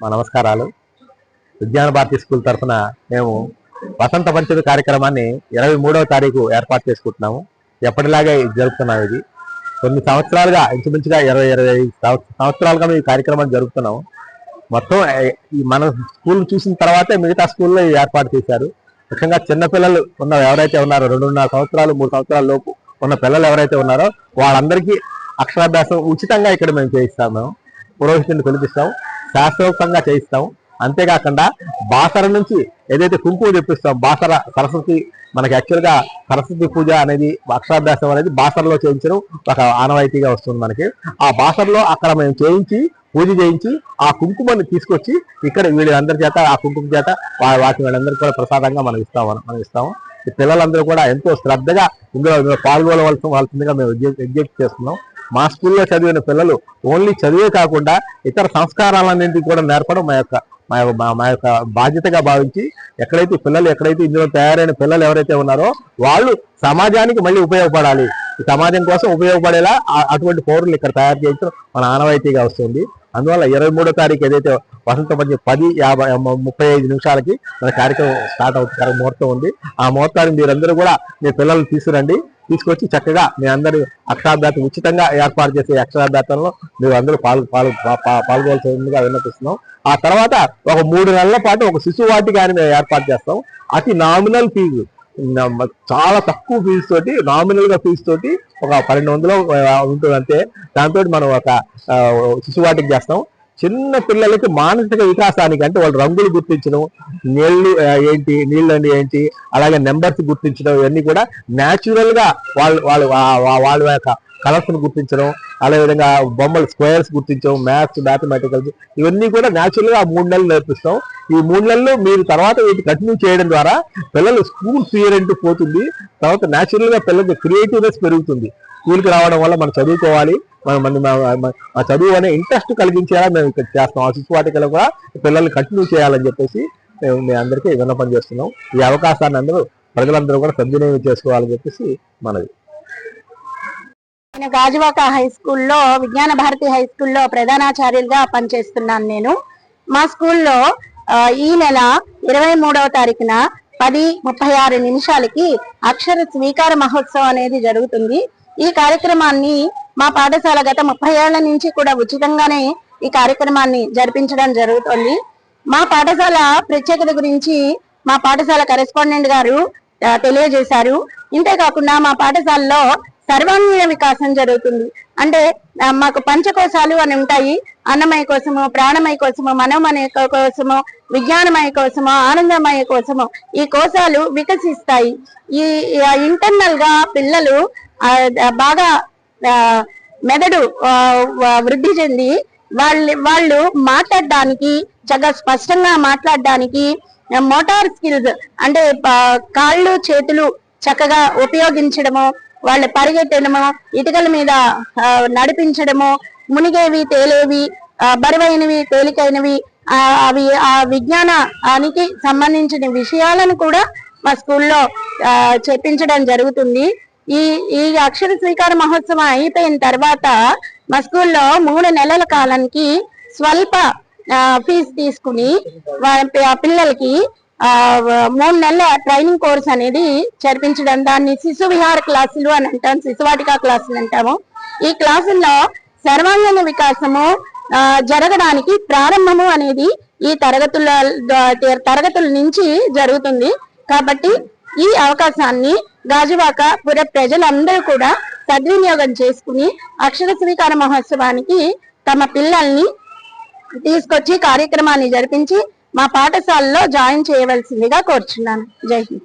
మా నమస్కారాలు. విజ్ఞాన భారతి స్కూల్ తరఫున మేము వసంత పంచమి కార్యక్రమాన్ని ఇరవై మూడవ తారీఖు ఏర్పాటు చేసుకుంటున్నాము. ఎప్పటిలాగే ఇది జరుపుతున్నాం ఇది. కొన్ని సంవత్సరాలుగా ఇంచుమించుగా ఇరవై ఇరవై ఐదు సంవత్సరాలుగా మేము ఈ కార్యక్రమాన్ని జరుపుతున్నాము. మొత్తం మన స్కూల్ చూసిన తర్వాతే మిగతా స్కూల్లో ఏర్పాటు చేశారు. ముఖ్యంగా చిన్నపిల్లలు ఉన్న ఎవరైతే ఉన్నారో రెండున్నర సంవత్సరాలు మూడు సంవత్సరాల లోపు ఉన్న పిల్లలు ఎవరైతే ఉన్నారో వాళ్ళందరికీ అక్షరాభ్యాసం ఉచితంగా ఇక్కడ మేము చేయిస్తాము. మేము పురోహితుని పిలిపిస్తాం శాస్త్రోక్తంగా చేయిస్తాం అంతేకాకుండా బాసర నుంచి ఏదైతే కుంకుమ తెప్పిస్తాం బాసర సరస్వతి మనకి యాక్చువల్గా సరస్వతి పూజ అనేది అక్షరాభ్యాసం అనేది బాసరలో చేయించడం ఒక ఆనవాయితీగా వస్తుంది మనకి. ఆ బాసరలో అక్కడ మేము చేయించి పూజ చేయించి ఆ కుంకుమని తీసుకొచ్చి ఇక్కడ వీళ్ళందరి చేత ఆ కుంకుమ చేత వాటి వీళ్ళందరికీ కూడా ప్రసాదంగా మనం ఇస్తాం మనం ఇస్తాము. ఈ పిల్లలందరూ కూడా ఎంతో శ్రద్ధగా ఇందులో పాల్గొనవలసిన వాళ్ళసిందిగా మేము విజ్ఞప్తి చేస్తున్నాం. మా స్కూల్లో చదివిన పిల్లలు ఓన్లీ చదివే కాకుండా ఇతర సంస్కారాలన్నింటినీ కూడా నేర్పడం మా యొక్క మా యొక్క- మా- యొక్క బాధ్యతగా భావించి ఎక్కడైతే పిల్లలు ఎక్కడైతే ఇందులో తయారైన పిల్లలు ఎవరైతే ఉన్నారో వాళ్ళు సమాజానికి మళ్ళీ ఉపయోగపడాలి. ఈ సమాజం కోసం ఉపయోగపడేలా అటువంటి పౌరులు ఇక్కడ తయారు చేయడం మన ఆనవాయితీగా వస్తుంది. అందువల్ల ఇరవై మూడో తారీఖు ఏదైతే వసంత పంచమి పది యాభై ముప్పై ఐదు నిమిషాలకి మన కార్యక్రమం స్టార్ట్ అవుతుంది ముహూర్తం ఉంది. ఆ ముహూర్తాన్ని మీరందరూ కూడా మీ పిల్లల్ని తీసుకురండి. తీసుకొచ్చి చక్కగా మీ అందరూ అక్షరాభ్యాసం ఉచితంగా ఏర్పాటు చేసే అక్షరాభ్యాసంలో మీరు అందరూ పాల్గొ పాల్గొ పా- విన్నపిస్తున్నాం. ఆ తర్వాత ఒక మూడు నెలల పాటు ఒక శిశువు వాటికాన్ని మేము ఏర్పాటు చేస్తాం. అతి నామినల్ ఫీజు చాలా తక్కువ ఫీజు తోటి నామినల్గా ఫీజు తోటి ఒక పన్నెండు వందలు ఉంటుంది అంతే దాంతో మనం ఒక శిశువాటికి చేస్తాం. చిన్న పిల్లలకి మానసిక వికాసానికి అంటే వాళ్ళు రంగులు గుర్తించడం నీళ్ళు ఏంటి నీళ్ళని ఏంటి అలాగే నెంబర్స్ గుర్తించడం ఇవన్నీ కూడా న్యాచురల్గా వాళ్ళు వాళ్ళు వాళ్ళ యొక్క కలర్స్ గుర్తించడం అదే విధంగా బొమ్మలు స్క్వేర్స్ గుర్తించడం మ్యాథ్స్ మ్యాథమెటికల్స్ ఇవన్నీ కూడా న్యాచురల్గా మూడు నెలలు నేర్పిస్తాం. ఈ మూడు నెలలు మీరు తర్వాత వీటి కంటిన్యూ చేయడం ద్వారా పిల్లలు స్కూల్ ఫియర్ అంటూ పోతుంది. తర్వాత న్యాచురల్గా పిల్లలకి క్రియేటివ్నెస్ పెరుగుతుంది. స్కూల్కి రావడం వల్ల మనం చదువుకోవాలి. ఆ చదువు అనే ఇంట్రెస్ట్ కలిగించేలా మేము ఇక్కడ చేస్తున్నాం. ఆ శిశు వాటికలో కూడా పిల్లల్ని కంటిన్యూ చేయాలని చెప్పేసి మేము మీ అందరికీ విన్నపం చేస్తున్నాం. ఈ అవకాశాన్ని అందరూ ప్రజలందరూ కూడా సద్వినియోగం చేసుకోవాలని చెప్పేసి మనది నేను గాజువాక హై స్కూల్లో విజ్ఞాన భారతి హై స్కూల్లో ప్రధానాచార్యులుగా పనిచేస్తున్నాను నేను. మా స్కూల్లో ఈ నెల ఇరవై మూడవ తారీఖున పది ముప్పై ఆరు నిమిషాలకి అక్షర స్వీకార మహోత్సవం అనేది జరుగుతుంది. ఈ కార్యక్రమాన్ని మా పాఠశాల గత ముప్పై ఏళ్ళ నుంచి కూడా ఉచితంగానే ఈ కార్యక్రమాన్ని జరిపించడం జరుగుతుంది. మా పాఠశాల ప్రత్యేకత గురించి మా పాఠశాల కరెస్పాండెంట్ గారు తెలియజేశారు. ఇంతే కాకుండా మా పాఠశాలలో సర్వాంగీణ వికాసం జరుగుతుంది. అంటే మాకు పంచకోశాలు అని ఉంటాయి. అన్నమయ కోసము ప్రాణమయ కోసము మనోమయ కోసము విజ్ఞానమయ కోసము ఆనందమయ కోసము ఈ కోశాలు వికసిస్తాయి. ఈ ఇంటర్నల్గా పిల్లలు బాగా మెదడు వృద్ధి చెంది వాళ్ళు వాళ్ళు మాట్లాడడానికి చక్కగా స్పష్టంగా మాట్లాడడానికి మోటార్ స్కిల్స్ అంటే కాళ్ళు చేతులు చక్కగా ఉపయోగించడము వాళ్ళు పరిగెత్తడము ఇటుకల మీద నడిపించడము మునిగేవి తేలేవి బరువైనవి తేలికైనవి అవి ఆ విజ్ఞానానికి సంబంధించిన విషయాలను కూడా మా స్కూల్లో చెప్పించడం జరుగుతుంది. ఈ ఈ అక్షర స్వీకార మహోత్సవం అయిపోయిన తర్వాత మా స్కూల్లో మూడు నెలల కాలానికి స్వల్ప ఫీజు తీసుకుని పిల్లలకి మూడు నెలల ట్రైనింగ్ కోర్స్ అనేది చర్పించడం దాన్ని శిశు విహార క్లాసులు అని అంటాం శిశువాటికా క్లాసులు అంటాము. ఈ క్లాసుల్లో సర్వాంగీణ వికాసము జరగడానికి ప్రారంభము అనేది ఈ తరగతుల తరగతుల నుంచి జరుగుతుంది. కాబట్టి ఈ అవకాశాన్ని గాజువాక పుర ప్రజలందరూ కూడా సద్వినియోగం చేసుకుని అక్షర స్వీకార మహోత్సవానికి తమ పిల్లల్ని తీసుకొచ్చి కార్యక్రమాన్ని జరిపించి మా పాఠశాలలో జాయిన్ చేయవలసిందిగా కోరుచున్నాను. జై హింద్.